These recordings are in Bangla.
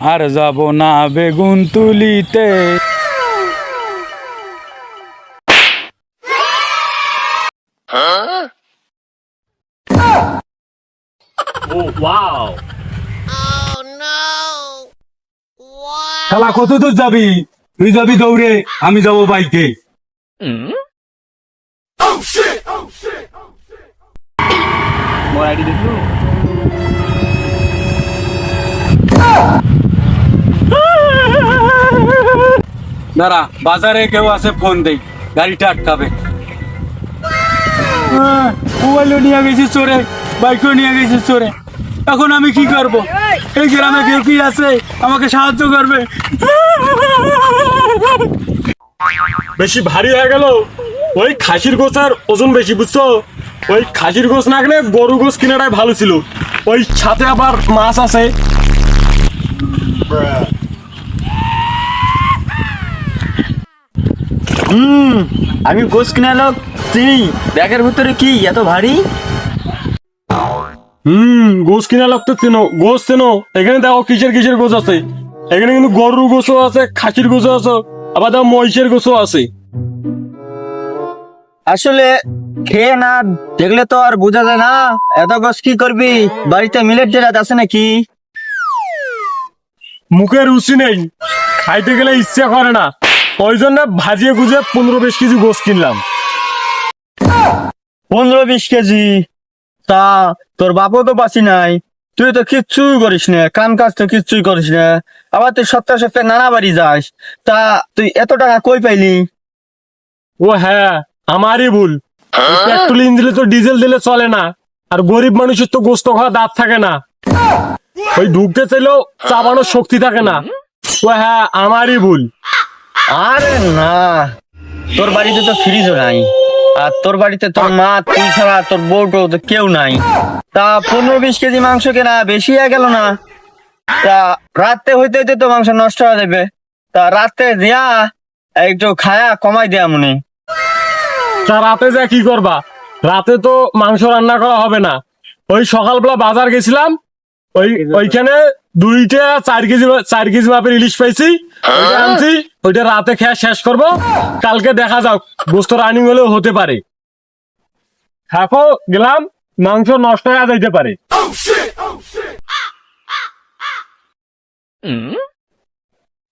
আর যাব না বেগুন তুলিতে। শালা কত দূর যাবি? তুই যাবি দৌড়ে আমি যাব বাইকে। দাঁড়া, বাজারে কেউ আছে ফোন দেই। গাড়িটা আটকাবে। মোবাইলও নিয়ে গেছি চোরে বাইকও নিয়ে গেছি চোরে। এখন আমি কি করব? এই গ্রামে কেউ কি আছে? আমাকে সাহায্য করবে। বেশি ভারী হয়ে গেল। ওই খাসির গোছার ওজন বেশি, বুঝছ? ওই খাসির গোছ না গেলে গরু গোছ কিনাটাই ভালো ছিল। ওই সাথে আবার মাছ আছে। হুম আমি গোস কিনা লোক চিনি। ব্যাগের ভিতরে কি এত ভারী? হুম গোছ কিনা লাগতো চেনো গোছ চেনো। এখানে দেখো কিসের কিসের গোস আছে। এখানে কিন্তু গরুর গোসও আছে খাসির গোছও আছে আবার দেখো মহিষের গোসও আছে। আসলে খেয়ে না দেখলে তো আর বোঝা যায় না এত গোস কি করবি? বাড়িতে মিলেট ডেরাত আছে নাকি? মুখে রুচি নেই খাইতে গেলে ইচ্ছা করে না। ওই জন্য ভাজিয়ে গুজে পনেরো বিশ কেজি গোস কিনলাম। পনেরো বিশ কেজি? তা তোর বাপও তো বাঁচি নাই। তুই তো কিচ্ছুই করিস না কাম কাজ তো কিচ্ছুই করিস না। আবার তুই সপ্তাহে সপ্তাহে নানা বাড়ি যাস। তা তুই এত টাকা কই পাইলি? ও হ্যাঁ আমারই ভুল। পেট্রোল ইঞ্জিন তো ডিজেল দিলে চলে না, আর গরিব মানুষের তো গোস্ত খাওয়া দাঁত থাকে না। ওই ঢুকতে চাইলেও চাবানোর শক্তি থাকে না। ও হ্যাঁ আমারই ভুল। আরে না। তোর বাড়িতে তো ফ্রিজও নাই। আর তোর বাড়িতে তোর মা তুই ছাড়া তোর বউটো তো কেউ নাই। তা পনেরো বিশ কেজি মাংস কেনা বেশি হয়ে গেল না। তা রাতে হইতে হইতে তো মাংস নষ্ট হয়ে যাবে। তা রাতে দিয়া একটু খায়া কমাই দেয়া মনে তা রাতে যা কি করবা? রাতে তো মাংস রান্না করা হবে না। ওই সকালবেলা বাজার গেছিলাম। ওই ওইখানে দুইটা চার কেজি চার কেজি মাপের ইলিশ পাইছি। ওইটা আনছি ওইটা রাতে খেয়ে শেষ করব। কালকে দেখা যাক গোস্ত রানিং হলেও হতে পারে। থাকো গেলাম মাংস নষ্ট হয়ে যাইতে পারে।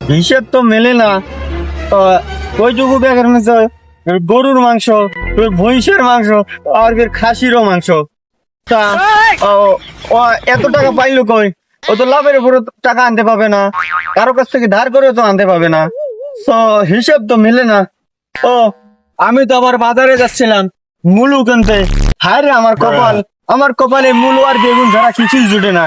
হিসেব তো মেলে না। ওইটুকু ব্যাগের মধ্যে গরুর মাংস ওই ভৈঁসের মাংস আর খাসিরও মাংস। তা এত টাকা পাইলো কই? ও তো লাভের উপরে টাকা আনতে পাবে না। কারও কাছ থেকে ধার করেও তো আনতে পাবে না। তো হিসেব তো মিলে না। ও, আমি তো আবার বাজারে যাচ্ছিলাম। মুলু কিনতে। হায় রে আমার কপাল। আমার কপালে মুলু আর বেগুন ছাড়া কিছুই জুটে না।